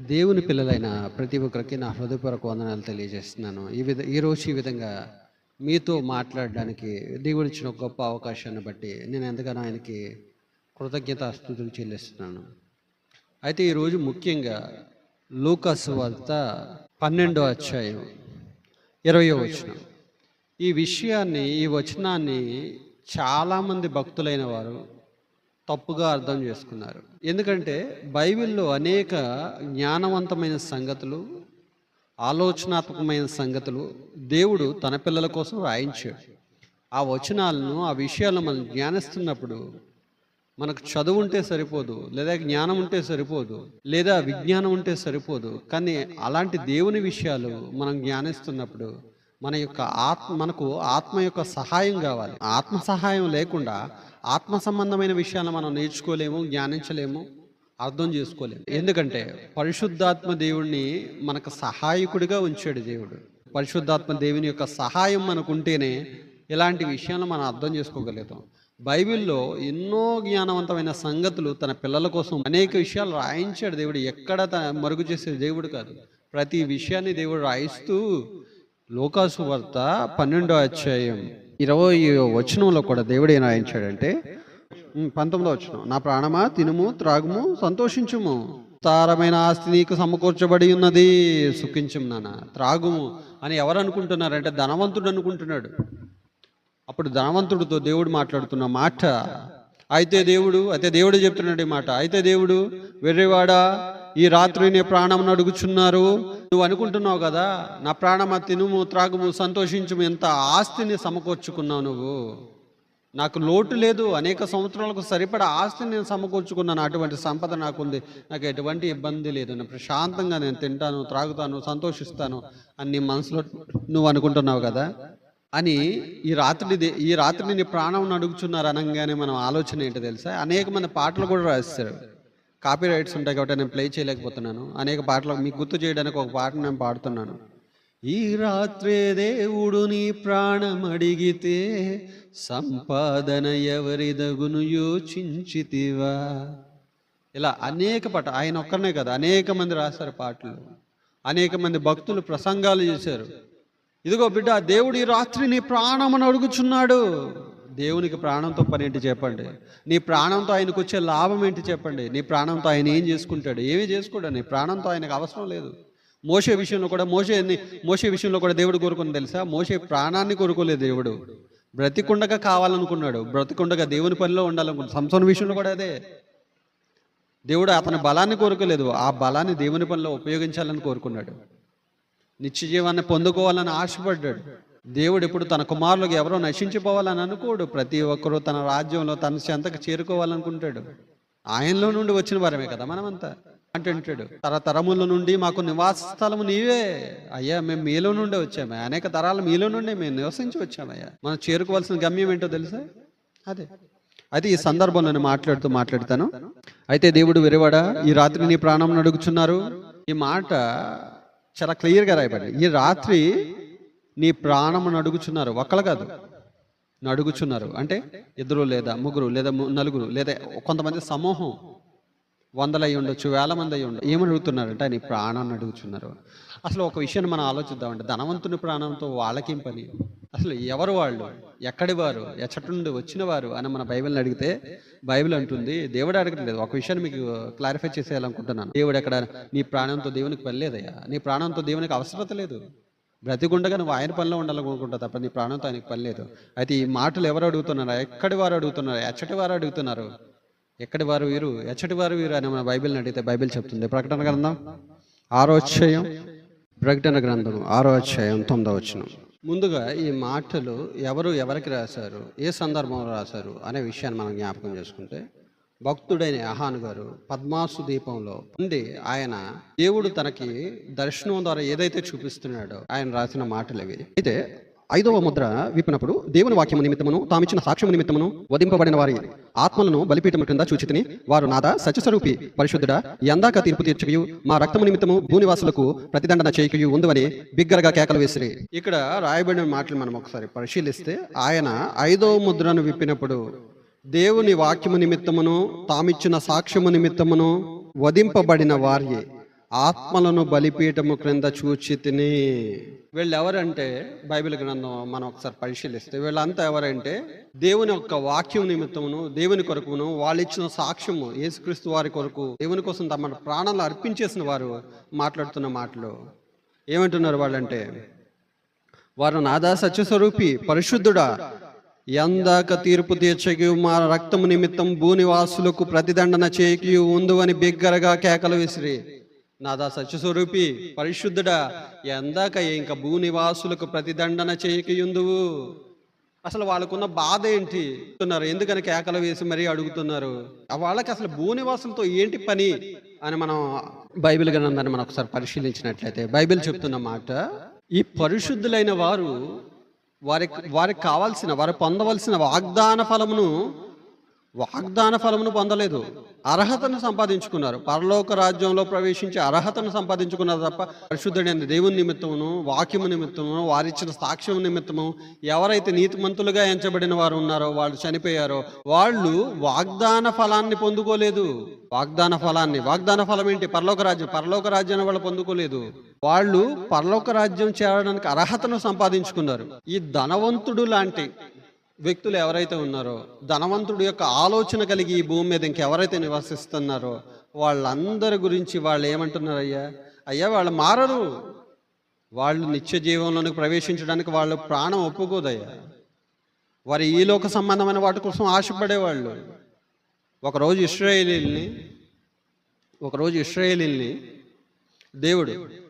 దేవుని పిల్లలైన ప్రతి ఒక్కరికి నా హృదయపూర్వక వందనాలు తెలియజేస్తున్నాను. ఈ విధ ఈరోజు ఈ విధంగా మీతో మాట్లాడడానికి దేవుడు ఇచ్చిన ఒక గొప్ప అవకాశాన్ని బట్టి నేను ఎంతగానో ఆయనకి కృతజ్ఞత స్థుతులు చెల్లిస్తున్నాను. అయితే ఈరోజు ముఖ్యంగా లూకస్ వార్త పన్నెండో అధ్యాయం ఇరవయో వచనం. ఈ విషయాన్ని ఈ వచనాన్ని చాలామంది భక్తులైన వారు తప్పుగా అర్థం చేసుకున్నారు. ఎందుకంటే బైబిల్లో అనేక జ్ఞానవంతమైన సంగతులు ఆలోచనాత్మకమైన సంగతులు దేవుడు తన పిల్లల కోసం రాయించాడు. ఆ వచనాలను ఆ విషయాలను మనం జ్ఞానిస్తున్నప్పుడు మనకు చదువు ఉంటే సరిపోదు లేదా జ్ఞానం ఉంటే సరిపోదు లేదా విజ్ఞానం ఉంటే సరిపోదు. కానీ అలాంటి దేవుని విషయాలు మనం జ్ఞానిస్తున్నప్పుడు మన యొక్క ఆత్మ మనకు ఆత్మ యొక్క సహాయం కావాలి. ఆత్మ సహాయం లేకుండా ఆత్మ సంబంధమైన విషయాలను మనం నేర్చుకోలేము జ్ఞానించలేము అర్థం చేసుకోలేము. ఎందుకంటే పరిశుద్ధాత్మ దేవుణ్ణి మనకు సహాయకుడిగా ఉంచాడు దేవుడు. పరిశుద్ధాత్మ దేవుని యొక్క సహాయం మనకు ఉంటేనే ఇలాంటి విషయాలను మనం అర్థం చేసుకోగలుగుతాం. బైబిల్లో ఎన్నో జ్ఞానవంతమైన సంగతులు తన పిల్లల కోసం అనేక విషయాలు రాయించాడు దేవుడు. ఎక్కడ తన మరుగు చేసే దేవుడు కాదు. ప్రతి విషయాన్ని దేవుడు రాయిస్తూ లోకాసు వార్త పన్నెండో అధ్యాయం ఇరవై వచనంలో కూడా దేవుడు ఏం రాయించాడంటే పంతొమ్మిదో వచనం నా ప్రాణమా తినుము త్రాగుము సంతోషించుము. తారమైన ఆస్తి నీకు సమకూర్చబడి ఉన్నది సుఖించుము నాన్న. త్రాగుము అని ఎవరు అనుకుంటున్నారంటే ధనవంతుడు అనుకుంటున్నాడు. అప్పుడు ధనవంతుడితో దేవుడు మాట్లాడుతున్న మాట అయితే దేవుడు అయితే దేవుడు చెప్తున్నాడు ఈ మాట అయితే దేవుడు వెర్రివాడా ఈ రాత్రి నీ ప్రాణం అడుగుచున్నారు. నువ్వు అనుకుంటున్నావు కదా నా ప్రాణమా తినుము త్రాగుము సంతోషించుము ఎంత ఆస్తిని సమకూర్చుకున్నావు నువ్వు. నాకు లోటు లేదు అనేక సంవత్సరాలకు సరిపడా ఆస్తిని నేను సమకూర్చుకున్నాను అటువంటి సంపద నాకుంది. నాకు ఎటువంటి ఇబ్బంది లేదు నేను ప్రశాంతంగా నేను తింటాను త్రాగుతాను సంతోషిస్తాను అని నీ మనసులో నువ్వు అనుకుంటున్నావు కదా. అని ఈ రాత్రి ఈ రాత్రి నీ ప్రాణం అడుగుచున్నారు అనగానే మనం ఆలోచన ఏంటో తెలుసా? అనేక మంది పాటలు కూడా రాస్తారు కాపీ రైట్స్ ఉంటాయి కాబట్టి నేను ప్లే చేయలేకపోతున్నాను. అనేక పాటలు మీకు గుర్తు చేయడానికి ఒక పాట నేను పాడుతున్నాను. ఈ రాత్రే దేవుడు నీ ప్రాణం అడిగితే సంపాదన ఎవరిదగును యోచించితివా? ఇలా అనేక పాట ఆయన ఒక్కరినే కదా అనేక మంది రాశారు పాటలు. అనేక మంది భక్తులు ప్రసంగాలు చేశారు. ఇదిగో బిడ్డ దేవుడు ఈ రాత్రి నీ ప్రాణమని అడుగుచున్నాడు. దేవునికి ప్రాణంతో పని ఏంటి చెప్పండి? నీ ప్రాణంతో ఆయనకు వచ్చే లాభం ఏంటి చెప్పండి? నీ ప్రాణంతో ఆయన ఏం చేసుకుంటాడు? ఏమీ చేసుకోడు. నీ ప్రాణంతో ఆయనకు అవసరం లేదు. మోసే విషయంలో కూడా మోసే మోసే విషయంలో కూడా దేవుడు కోరుకుని తెలుసా? మోసే ప్రాణాన్ని కోరుకోలేదు దేవుడు. బ్రతికుండగా కావాలనుకున్నాడు. బ్రతికుండగా దేవుని పనిలో ఉండాలనుకున్నాడు. సంసోన విషయంలో కూడా అదే. దేవుడు అతని బలాన్ని కోరుకోలేదు. ఆ బలాన్ని దేవుని పనిలో ఉపయోగించాలని కోరుకున్నాడు. నిత్య జీవాన్ని పొందుకోవాలని ఆశపడ్డాడు. దేవుడు ఇప్పుడు తన కుమారులకు ఎవరో నశించిపోవాలని అనుకోడు. ప్రతి ఒక్కరూ తన రాజ్యంలో తన చెంతకు చేరుకోవాలనుకుంటాడు. ఆయనలో నుండి వచ్చిన వారమే కదా మనమంతా. అంటుంటాడు తరతరముల నుండి మాకు నివాస స్థలము నీవే. అయ్యా మేము మీలో నుండే వచ్చామయ్యా. అనేక తరాలు మీలో నుండే మేము నివసించి వచ్చామయ్యా. మనం చేరుకోవాల్సిన గమ్యం ఏంటో తెలుసా? అదే. అయితే ఈ సందర్భంలో నేను మాట్లాడుతూ మాట్లాడతాను. అయితే దేవుడు వెరవాడా? ఈ రాత్రి నీ ప్రాణం అడుగుచున్నారు ఈ మాట చాలా క్లియర్గా రాయబడి ఈ రాత్రి నీ ప్రాణమును అడుగుచున్నారు ఒక్కలు కాదు. అడుగుచున్నారు అంటే ఇద్దరు లేదా ముగ్గురు లేదా ము- నలుగురు లేదా కొంతమంది సమూహం. వందలు అయి ఉండొచ్చు వేల మంది అయి ఉండొచ్చు ఏమని అడుగుతున్నారంటే నీ ప్రాణాన్ని అడుగుచున్నారు అసలు ఒక విషయాన్ని మనం ఆలోచిద్దామంటే ధనవంతుని ప్రాణంతో వాళ్ళకేం పని? అసలు ఎవరు వాళ్ళు? ఎక్కడి వారు? ఎచ్చటి నుండి వచ్చిన వారు? అని మన బైబిల్ని అడిగితే బైబిల్ అంటుంది దేవుడు అడగట్లేదు ఒక విషయాన్ని మీకు క్లారిఫై చేసేయాలనుకుంటున్నాను. దేవుడు ఎక్కడ? నీ ప్రాణంతో దేవునికి పని లేదయ్యా. నీ ప్రాణంతో దేవునికి అవసరత లేదు. బ్రతికుండగా నువ్వు ఆయన పనిలో ఉండాలనుకుంటా తప్ప నీ ప్రాణంతో ఆయనకు పని లేదు. అయితే ఈ మాటలు ఎవరు అడుగుతున్నారు? ఎక్కడి వారు అడుగుతున్నారు? ఎచ్చటి వారు అడుగుతున్నారు? ఎక్కడి వారు వీరు? ఎచ్చటి వారు వీరు అని మన బైబిల్ని అడిగితే బైబిల్ చెప్తుంది. ప్రకటన గ్రంథం ఆరో అధ్యాయం ప్రకటన గ్రంథం ఆరో అధ్యాయం తొమ్మిదో ముందుగా ఈ మాటలు ఎవరు ఎవరికి రాశారు? ఏ సందర్భంలో రాశారు? అనే విషయాన్ని మనం జ్ఞాపకం చేసుకుంటే భక్తుడైన అహాన్ గారు పద్మాసు దీపంలో ఉండి ఆయన దేవుడు తనకి దర్శనం ద్వారా ఏదైతే చూపిస్తున్నాడో ఆయన రాసిన మాటలు ఇవి. అయితే ఐదవ ముద్ర విప్పినప్పుడు దేవుని వాక్యము నిమిత్తమును తామిచ్చిన సాక్ష్యము నిమిత్తమును వధింపబడిన వారి ఆత్మలను బలిపీఠం క్రింద చూచితిని. వారు నాద సత్యస్వరూపి పరిశుద్ధుడ ఎందాక తీర్పు తీర్చకయు మా రక్తము నిమిత్తము భూనివాసులకు ప్రతిదండన చేయకయు ఉందని బిగ్గరగా కేకలు వేసిరి. ఇక్కడ రాయబడిన మాటలు మనం ఒకసారి పరిశీలిస్తే ఆయన ఐదవ ముద్రను విప్పినప్పుడు దేవుని వాక్యము నిమిత్తమును తామిచ్చిన సాక్ష్యము నిమిత్తమును వధింపబడిన వారియే. ఆత్మలను బలిపీఠము క్రింద చూచి తిని. వీళ్ళు ఎవరంటే బైబిల్ గ్రంథం మనం ఒకసారి పరిశీలిస్తే వీళ్ళంతా ఎవరంటే దేవుని యొక్క వాక్యం నిమిత్తమును దేవుని కొరకును వాళ్ళు ఇచ్చిన సాక్ష్యము యేసుక్రీస్తు వారి కొరకు దేవుని కోసం తమ ప్రాణాలు అర్పించేసిన వారు మాట్లాడుతున్న మాటలు. ఏమంటున్నారు వాళ్ళంటే వారు నాదా సత్యస్వరూపి పరిశుద్ధుడా ఎందాక తీర్పు తీర్చకి మా రక్తము నిమిత్తం భూనివాసులకు ప్రతిదండన చేయకి ఉందు అని బిగ్గరగా కేకలు విసిరి. నాదా సత్యస్వరూపి పరిశుద్ధుడా ఎందాక ఇంకా భూనివాసులకు ప్రతిదండన చేయకి ఉందువు? అసలు వాళ్ళకున్న బాధ ఏంటి? అంటున్నారు. ఎందుకని కేకలు వేసి మరీ అడుగుతున్నారు? వాళ్ళకి అసలు భూనివాసులతో ఏంటి పని అని మనం బైబిల్ గ్రంథాన్ని మనం ఒకసారి పరిశీలించినట్లయితే బైబిల్ చెప్తున్న మాట ఈ పరిశుద్ధులైన వారు వారికి వారికి కావాల్సిన వారు పొందవలసిన వాగ్దాన ఫలమును వాగ్దాన ఫలమును పొందలేదు. అర్హతను సంపాదించుకున్నారు. పరలోక రాజ్యంలో ప్రవేశించి అర్హతను సంపాదించుకున్నారు తప్ప పరిశుద్ధుడైన దేవుని నిమిత్తమును వాక్యము నిమిత్తము వారిచ్చిన సాక్ష్యం నిమిత్తము ఎవరైతే నీతిమంతులుగా ఎంచబడిన వారు ఉన్నారో వాళ్ళు చనిపోయారో వాళ్ళు వాగ్దాన ఫలాన్ని పొందుకోలేదు. వాగ్దాన ఫలాన్ని వాగ్దాన ఫలం ఏంటి? పరలోక రాజ్యం పరలోక రాజ్యాన్ని వాళ్ళు పొందుకోలేదు. వాళ్ళు పరలోక రాజ్యం చేరడానికి అర్హతను సంపాదించుకున్నారు. ఈ ధనవంతుడు లాంటి వ్యక్తులు ఎవరైతే ఉన్నారో ధనవంతుడు యొక్క ఆలోచన కలిగి ఈ భూమి మీద ఇంకెవరైతే నివసిస్తున్నారో వాళ్ళందరి గురించి వాళ్ళు ఏమంటున్నారు అయ్యా అయ్యా వాళ్ళు మారరు. వాళ్ళు నిత్య జీవంలోనికి ప్రవేశించడానికి వాళ్ళు ప్రాణం ఒప్పుకోదయ్యా. వారి ఈ లోక సంబంధమైన వాటి కోసం ఆశపడేవాళ్ళు. ఒకరోజు ఇస్రాయేలీల్ని ఒకరోజు ఇస్రాయేలీల్ని దేవుడు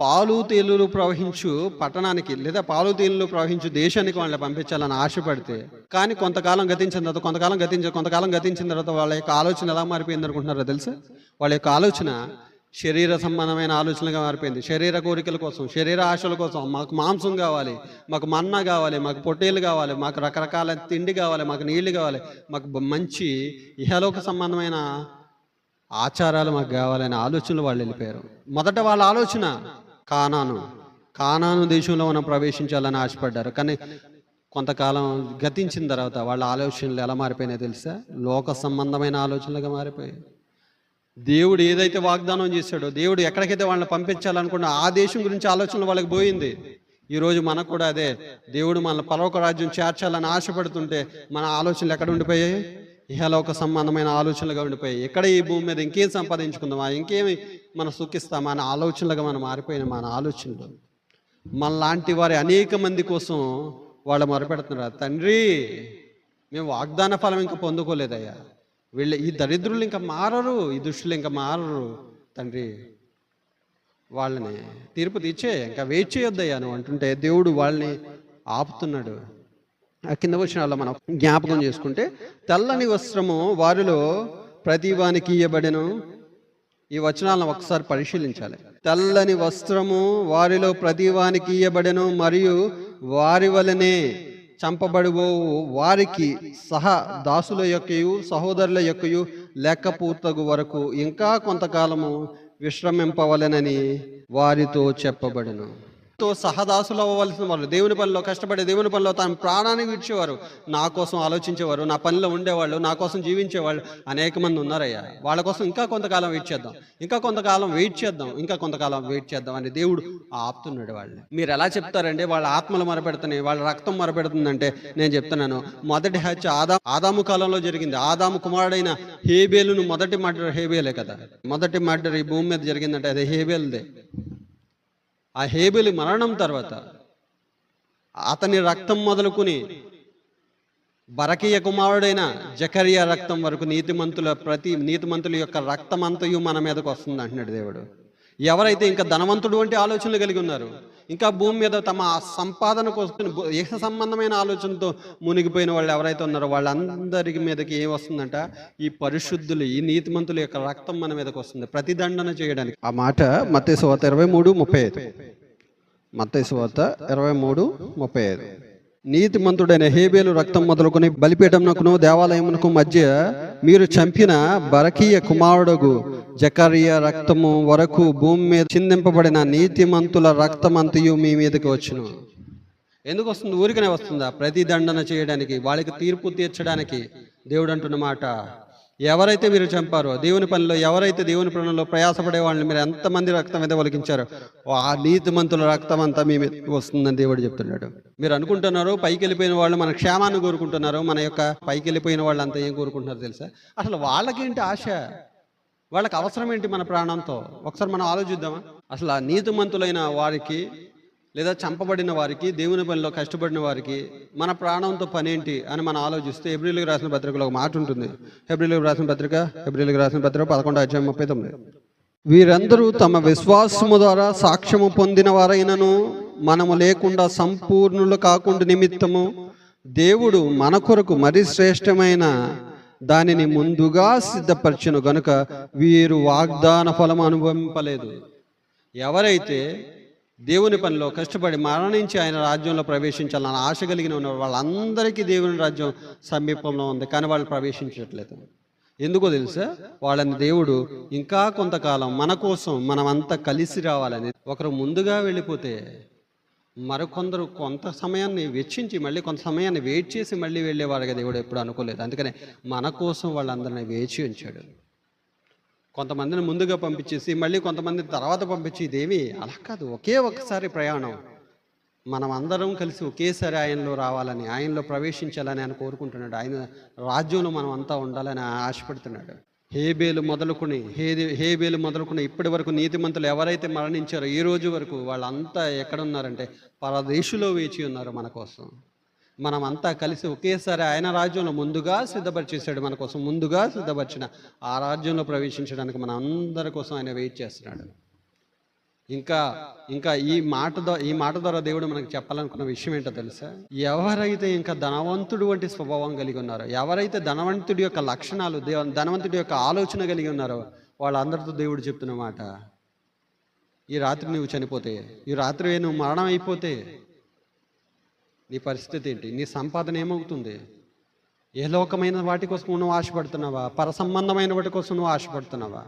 పాలు తేలులు ప్రవహించు పట్టణానికి లేదా పాలు తేలులు ప్రవహించు దేశానికి వాళ్ళని పంపించాలని ఆశపడితే కానీ కొంతకాలం గతించిన తర్వాత కొంతకాలం గతించ కొంతకాలం గతించిన తర్వాత వాళ్ళ యొక్క ఆలోచన ఎలా మారిపోయింది అనుకుంటున్నారో తెలుసా? వాళ్ళ యొక్క ఆలోచన శరీర సంబంధమైన ఆలోచనలుగా మారిపోయింది. శరీర కోరికల కోసం శరీర ఆశల కోసం మాకు మాంసం కావాలి మాకు మన్నా కావాలి మాకు పొట్టేలు కావాలి మాకు రకరకాల తిండి కావాలి మాకు నీళ్ళు కావాలి మాకు మంచి ఇహలోక సంబంధమైన ఆచారాలు మాకు కావాలనే ఆలోచనలు వాళ్ళు వెళ్ళిపోయారు. మొదట వాళ్ళ ఆలోచన కానాను. కానాను దేశంలో మనం ప్రవేశించాలని ఆశపడ్డారు. కానీ కొంతకాలం గతించిన తర్వాత వాళ్ళ ఆలోచనలు ఎలా మారిపోయినాయి తెలుసా? లోక సంబంధమైన ఆలోచనలుగా మారిపోయాయి. దేవుడు ఏదైతే వాగ్దానం చేశాడో దేవుడు ఎక్కడికైతే వాళ్ళని పంపించాలనుకున్న ఆ దేశం గురించి ఆలోచనలు వాళ్ళకి పోయింది. ఈరోజు మనకు కూడా అదే. దేవుడు మన పరలోక రాజ్యం చేర్చాలని ఆశపడుతుంటే మన ఆలోచనలు ఎక్కడ ఉండిపోయాయి? ఇహలోక సంబంధమైన ఆలోచనలుగా ఉండిపోయాయి. ఎక్కడ ఈ భూమి మీద ఇంకేం సంపాదించుకుందామా? ఇంకేమి మనం సుఖిస్తామా? అనే ఆలోచనలుగా మనం మారిపోయిన మన ఆలోచనలు. మనలాంటి వారి అనేక మంది కోసం వాళ్ళు మొరపెడుతున్నారు. తండ్రి మేము వాగ్దాన ఫలం ఇంకా పొందుకోలేదయ్యా. వీళ్ళ ఈ దరిద్రులు ఇంకా మారరు ఈ దుష్టులు ఇంకా మారరు తండ్రి. వాళ్ళని తీర్పు తీర్చే ఇంకా వెయిట్ చేయొద్దయ్యా నువ్వు అంటుంటే దేవుడు వాళ్ళని ఆపుతున్నాడు. కింద వచ్చిన మనం. జ్ఞాపకం చేసుకుంటే తెల్లని వస్త్రము వారిలో ప్రతి వానికి ఇయ్యబడెను. ఈ వచనాలను ఒకసారి పరిశీలించాలి. తెల్లని వస్త్రము వారిలో ప్రతి వానికి ఇయ్యబడెను మరియు వారి వలనే చంపబడువు వారికి సహా దాసుల యొక్కయు సహోదరుల యొక్కయు లెక్క పూర్తగు వరకు ఇంకా కొంతకాలము విశ్రమింపవలెనని వారితో చెప్పబడను. తో సహదాసులు అవ్వవలసిన వాళ్ళు దేవుని పనిలో కష్టపడే దేవుని పనిలో తన ప్రాణాన్ని విడిచేవారు. నా కోసం ఆలోచించేవారు నా పనిలో ఉండేవాళ్ళు నా కోసం జీవించేవాళ్ళు అనేక మంది ఉన్నారయ్యా. వాళ్ళ కోసం ఇంకా కొంతకాలం వెయిట్ చేద్దాం. ఇంకా కొంతకాలం వెయిట్ చేద్దాం. ఇంకా కొంతకాలం వెయిట్ చేద్దాం అని దేవుడు ఆపుతున్నాడు వాళ్ళని. మీరు ఎలా చెప్తారంటే వాళ్ళ ఆత్మలు మరపెడుతున్నాయి వాళ్ళ రక్తం మరపెడుతుందంటే నేను చెప్తున్నాను. మొదటి హత్య ఆదా ఆదాము కాలంలో జరిగింది. ఆదాము కుమారుడైన హేబేలును మొదటి మర్డర్ హేబేలే కదా. మొదటి మర్డర్ ఈ భూమి మీద జరిగిందంటే అది హేబేల్దే. ఆ హేబిలి మరణం తర్వాత అతని రక్తం మొదలుకుని బరకీయ కుమారుడైన జకరియా రక్తం వరకు నీతిమంతుల ప్రతి నీతిమంతుల యొక్క రక్తమంతయు మన మీదకు వస్తుంది అంటున్నాడు దేవుడు. ఎవరైతే ఇంకా ధనవంతుడు వంటి ఆలోచనలు కలిగి ఉన్నారు ఇంకా భూమి మీద తమ సంపాదన కోసం ఏక సంబంధమైన ఆలోచనతో మునిగిపోయిన వాళ్ళు ఎవరైతే ఉన్నారో వాళ్ళందరి మీదకి ఏం వస్తుందంట? ఈ పరిశుద్ధులు ఈ నీతిమంతుల యొక్క రక్తం మన మీదకి వస్తుంది ప్రతిదండన చేయడానికి. ఆ మాట మత్తయి సువార్త ఇరవై మూడు ముప్పై ఐదు. మత్తయి సువార్త ఇరవై మూడు ముప్పై ఐదు. నీతిమంతుడైన హేబేలు రక్తం మొదలుకొని బలిపీఠమునకును దేవాలయమునకు మధ్య మీరు చంపిన బరకీయ కుమారుడుగు జకరియా రక్తము వరకు భూమి మీద చిందింపబడిన నీతిమంతుల రక్తమంతయు మీ మీదకి వచ్చును. ఎందుకు వస్తుంది? ఊరికనే వస్తుందా? ప్రతిదండన చేయడానికి వాళ్ళకి తీర్పు తీర్చడానికి దేవుడు అంటున్న మాట. ఎవరైతే మీరు చంపారో దేవుని పనిలో ఎవరైతే దేవుని పనుల్లో ప్రయాసపడే వాళ్ళని మీరు ఎంతమంది రక్తం మీద ఒలికించారో ఆ నీతిమంతుల రక్తం అంతా మీ మీద వస్తుందని దేవుడు చెప్తున్నాడు. మీరు అనుకుంటున్నారు పైకి వెళ్ళిపోయిన వాళ్ళు మన క్షేమాన్ని కోరుకుంటున్నారు మన యొక్క పైకి వెళ్ళిపోయిన వాళ్ళు అంతా ఏం కోరుకుంటున్నారు తెలుసా? అసలు వాళ్ళకేంటి ఆశ? వాళ్ళకి అవసరం ఏంటి మన ప్రాణంతో? ఒకసారి మనం ఆలోచిద్దామా? అసలు ఆ నీతిమంతులైన వారికి లేదా చంపబడిన వారికి దేవుని పనిలో కష్టపడిన వారికి మన ప్రాణంతో పనేంటి అని మనం ఆలోచిస్తే హెబ్రిల్కి రాసిన పత్రికలో ఒక మాట ఉంటుంది. హెబ్రిల్కి రాసిన పత్రిక హెబ్రిల్కి రాసిన పత్రిక పదకొండు అధ్యాయం ముప్పై తొమ్మిది. వీరందరూ తమ విశ్వాసము ద్వారా సాక్ష్యము పొందిన వారైనను మనము లేకుండా సంపూర్ణులు కాకుండా నిమిత్తము దేవుడు మన కొరకు మరి శ్రేష్టమైన దానిని ముందుగా సిద్ధపరచును గనుక వీరు వాగ్దాన ఫలం అనుభవింపలేదు. ఎవరైతే దేవుని పనిలో కష్టపడి మరణించి ఆయన రాజ్యంలో ప్రవేశించాలని ఆశ కలిగిన ఉన్నారు వాళ్ళందరికీ దేవుని రాజ్యం సమీపంలో ఉంది కానీ వాళ్ళు ప్రవేశించట్లేదు. ఎందుకో తెలుసా? వాళ్ళని దేవుడు ఇంకా కొంతకాలం మన కోసం మనమంతా కలిసి రావాలని. ఒకరు ముందుగా వెళ్ళిపోతే మరికొందరు కొంత సమయాన్ని వెచ్చించి మళ్ళీ కొంత సమయాన్ని వెయిట్ చేసి మళ్ళీ వెళ్ళేవారుగా దేవుడు ఎప్పుడు అనుకోలేదు. అందుకనే మన కోసం వాళ్ళందరినీ వేచి ఉంచాడు. కొంతమందిని ముందుగా పంపించేసి మళ్ళీ కొంతమంది తర్వాత పంపించి ఇదేమి అలా కాదు. ఒకే ఒకసారి ప్రయాణం. మనం అందరం కలిసి ఒకేసారి ఆయనలో రావాలని ఆయనలో ప్రవేశించాలని ఆయన కోరుకుంటున్నాడు. ఆయన రాజ్యంలో మనం అంతా ఉండాలని ఆశపడుతున్నాడు. హేబేలు మొదలుకుని హే హేబేలు మొదలుకుని ఇప్పటి వరకు నీతిమంతులు ఎవరైతే మరణించారో ఈ రోజు వరకు వాళ్ళంతా ఎక్కడ ఉన్నారంటే పరదేశులో వేచి ఉన్నారు మన కోసం. మనం అంతా కలిసి ఒకేసారి ఆయన రాజ్యంలో ముందుగా సిద్ధపరిచేశాడు మన కోసం ముందుగా సిద్ధపరిచిన ఆ రాజ్యంలో ప్రవేశించడానికి మన అందరి కోసం ఆయన వెయిట్ చేస్తున్నాడు. ఇంకా ఇంకా ఈ మాట ద్వారా ఈ మాట ద్వారా దేవుడు మనకు చెప్పాలనుకున్న విషయం ఏంటో తెలుసా? ఎవరైతే ఇంకా ధనవంతుడు వంటి స్వభావం కలిగి ఉన్నారో ఎవరైతే ధనవంతుడి యొక్క లక్షణాలు దేవ ధనవంతుడి యొక్క ఆలోచన కలిగి ఉన్నారో వాళ్ళందరితో దేవుడు చెప్తున్న మాట ఈ రాత్రి నువ్వు చనిపోతే ఈ రాత్రి నువ్వు మరణం అయిపోతే నీ పరిస్థితి ఏంటి? నీ సంపాదన ఏమవుతుంది? ఏ లోకమైన వాటి కోసం నువ్వు ఆశపడుతున్నావా? పర సంబంధమైన వాటి కోసం నువ్వు ఆశపడుతున్నావా?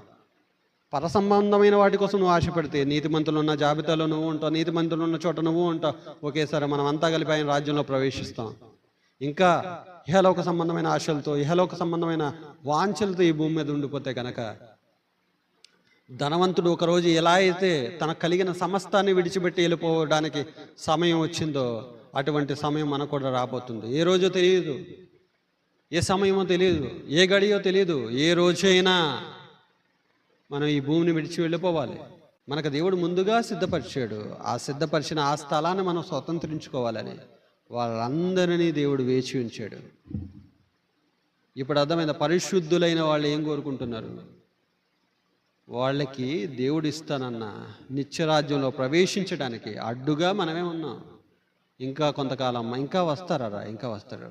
పరసంబంధమైన వాటి కోసం నువ్వు ఆశపడితే నీతిమంతులు ఉన్న జాబితాలో నువ్వు ఉంటావు నీతిమంతులు ఉన్న చోట నువ్వు ఉంటావు. ఒకేసారి మనం అంతా కలిపి ఆయన రాజ్యంలో ప్రవేశిస్తాం. ఇంకా ఇహలోక సంబంధమైన ఆశలతో ఇహలోక సంబంధమైన వాంఛలతో ఈ భూమి మీద ఉండిపోతే కనుక ధనవంతుడు ఒకరోజు ఎలా అయితే తనకు కలిగిన సమస్తాన్ని విడిచిపెట్టి వెళ్ళిపోవడానికి సమయం వచ్చిందో అటువంటి సమయం మనకు కూడా రాబోతుంది. ఏ రోజో తెలియదు ఏ సమయమో తెలియదు ఏ గడియో తెలియదు ఏ రోజైనా మనం ఈ భూమిని విడిచి వెళ్ళిపోవాలి. మనకు దేవుడు ముందుగా సిద్ధపరిచాడు. ఆ సిద్ధపరిచిన ఆ స్థలాన్ని మనం స్వతంత్రించుకోవాలని వాళ్ళందరినీ దేవుడు వేచి ఉంచాడు. ఇప్పుడు అర్థమైన పరిశుద్ధులైన వాళ్ళు ఏం కోరుకుంటున్నారు? వాళ్ళకి దేవుడు ఇస్తానన్న నిత్యరాజ్యంలో ప్రవేశించడానికి అడ్డుగా మనమే ఉన్నాం. ఇంకా కొంతకాలం ఇంకా వస్తారా ఇంకా వస్తారు